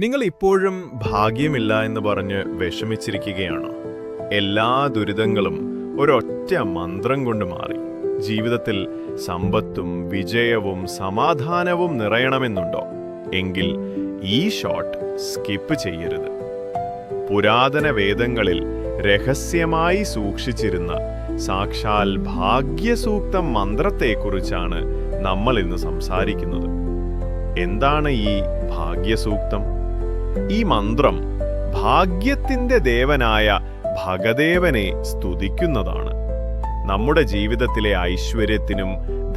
നിങ്ങൾ ഇപ്പോഴും ഭാഗ്യമില്ല എന്ന് പറഞ്ഞ് വിഷമിച്ചിരിക്കുകയാണോ? എല്ലാ ദുരിതങ്ങളും ഒരൊറ്റ മന്ത്രം കൊണ്ട് മാറി. ജീവിതത്തിൽ സമ്പത്തും വിജയവും സമാധാനവും നിറയണമെന്നുണ്ടോ? എങ്കിൽ ഈ ഷോട്ട് സ്കിപ്പ് ചെയ്യരുത്. പുരാതന വേദങ്ങളിൽ രഹസ്യമായി സൂക്ഷിച്ചിരുന്ന സാക്ഷാൽ ഭാഗ്യസൂക്ത മന്ത്രത്തെക്കുറിച്ചാണ് നമ്മൾ ഇന്ന് സംസാരിക്കുന്നത്. എന്താണ് ഈ ഭാഗ്യസൂക്തം? ഈ മന്ത്രം ഭാഗ്യത്തിന്റെ ദേവനായ ഭഗദേവനെ സ്തുതിക്കുന്നതാണ്. നമ്മുടെ ജീവിതത്തിലെ ഐശ്വര്യത്തിനും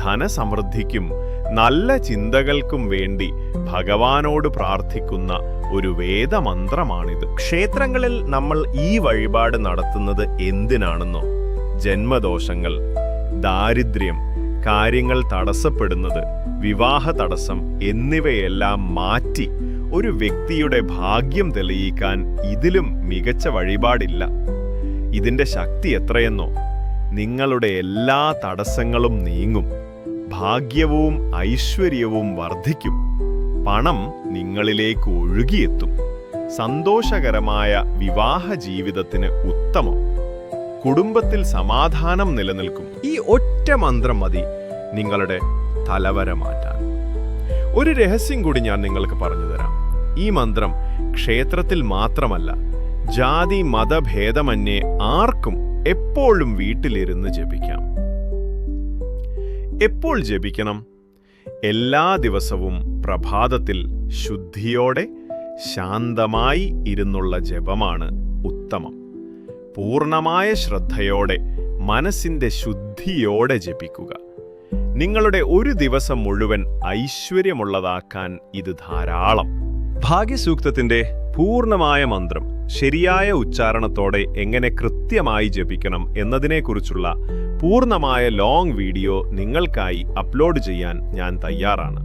ധനസമൃദ്ധിക്കും നല്ല ചിന്തകൾക്കും വേണ്ടി ഭഗവാനോട് പ്രാർത്ഥിക്കുന്ന ഒരു വേദമന്ത്രമാണിത്. ക്ഷേത്രങ്ങളിൽ നമ്മൾ ഈ വഴിപാട് നടത്തുന്നത് എന്തിനാണെന്നോ? ജന്മദോഷങ്ങൾ ദാരിദ്ര്യം കാര്യങ്ങൾ തടസ്സപ്പെടുന്നത് വിവാഹ തടസ്സം എന്നിവയെല്ലാം മാറ്റി ഒരു വ്യക്തിയുടെ ഭാഗ്യം തെളിയിക്കാൻ ഇതിലും മികച്ച വഴിപാടില്ല. ഇതിന്റെ ശക്തി എത്രയെന്നോ നിങ്ങളുടെ എല്ലാ തടസ്സങ്ങളും നീങ്ങും. ഭാഗ്യവും ഐശ്വര്യവും വർദ്ധിക്കും. പണം നിങ്ങളിലേക്ക് ഒഴുകിയെത്തും. സന്തോഷകരമായ വിവാഹ ജീവിതത്തിന് ഉത്തമം. കുടുംബത്തിൽ സമാധാനം നിലനിൽക്കും. ഈ ഒറ്റ മന്ത്രം മതി നിങ്ങളുടെ തലവര മാറ്റാൻ. ഒരു രഹസ്യം കൂടി ഞാൻ നിങ്ങൾക്ക് പറഞ്ഞു തരാം. ഈ മന്ത്രം ക്ഷേത്രത്തിൽ മാത്രമല്ല ജാതി മതഭേദമന്യേ ആർക്കും എപ്പോഴും വീട്ടിലിരുന്ന് ജപിക്കാം. എപ്പോൾ ജപിക്കണം? എല്ലാ ദിവസവും പ്രഭാതത്തിൽ ശുദ്ധിയോടെ ശാന്തമായി ഇരുന്നുള്ള ജപമാണ് ഉത്തമം. പൂർണമായ ശ്രദ്ധയോടെ മനസ്സിന്റെ ശുദ്ധിയോടെ ജപിക്കുക. നിങ്ങളുടെ ഒരു ദിവസം മുഴുവൻ ഐശ്വര്യമുള്ളതാക്കാൻ ഇത് ധാരാളം. ഭാഗ്യസൂക്തത്തിന്റെ പൂർണമായ മന്ത്രം ശരിയായ ഉച്ചാരണത്തോടെ എങ്ങനെ കൃത്യമായി ജപിക്കണം എന്നതിനെക്കുറിച്ചുള്ള പൂർണമായ ലോങ് വീഡിയോ നിങ്ങൾക്കായി അപ്ലോഡ് ചെയ്യാൻ ഞാൻ തയ്യാറാണ്.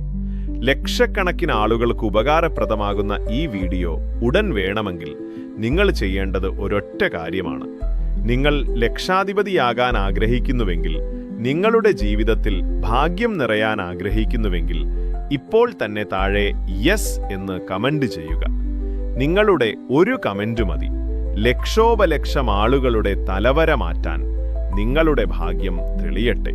ലക്ഷക്കണക്കിന് ആളുകൾക്ക് ഉപകാരപ്രദമാകുന്ന ഈ വീഡിയോ ഉടൻ വേണമെങ്കിൽ നിങ്ങൾ ചെയ്യേണ്ടത് ഒരൊറ്റ കാര്യമാണ്. നിങ്ങൾ ലക്ഷാധിപതിയാകാൻ ആഗ്രഹിക്കുന്നുവെങ്കിൽ നിങ്ങളുടെ ജീവിതത്തിൽ ഭാഗ്യം നിറയാൻ ആഗ്രഹിക്കുന്നുവെങ്കിൽ ഇപ്പോൾ തന്നെ താഴെ യെസ് എന്ന് കമന്റ് ചെയ്യുക. നിങ്ങളുടെ ഒരു കമന്റ് മതി. ലക്ഷോപലക്ഷം ആളുകളുടെ തലവര മാറ്റാൻ നിങ്ങളുടെ ഭാഗ്യം തെളിയട്ടെ.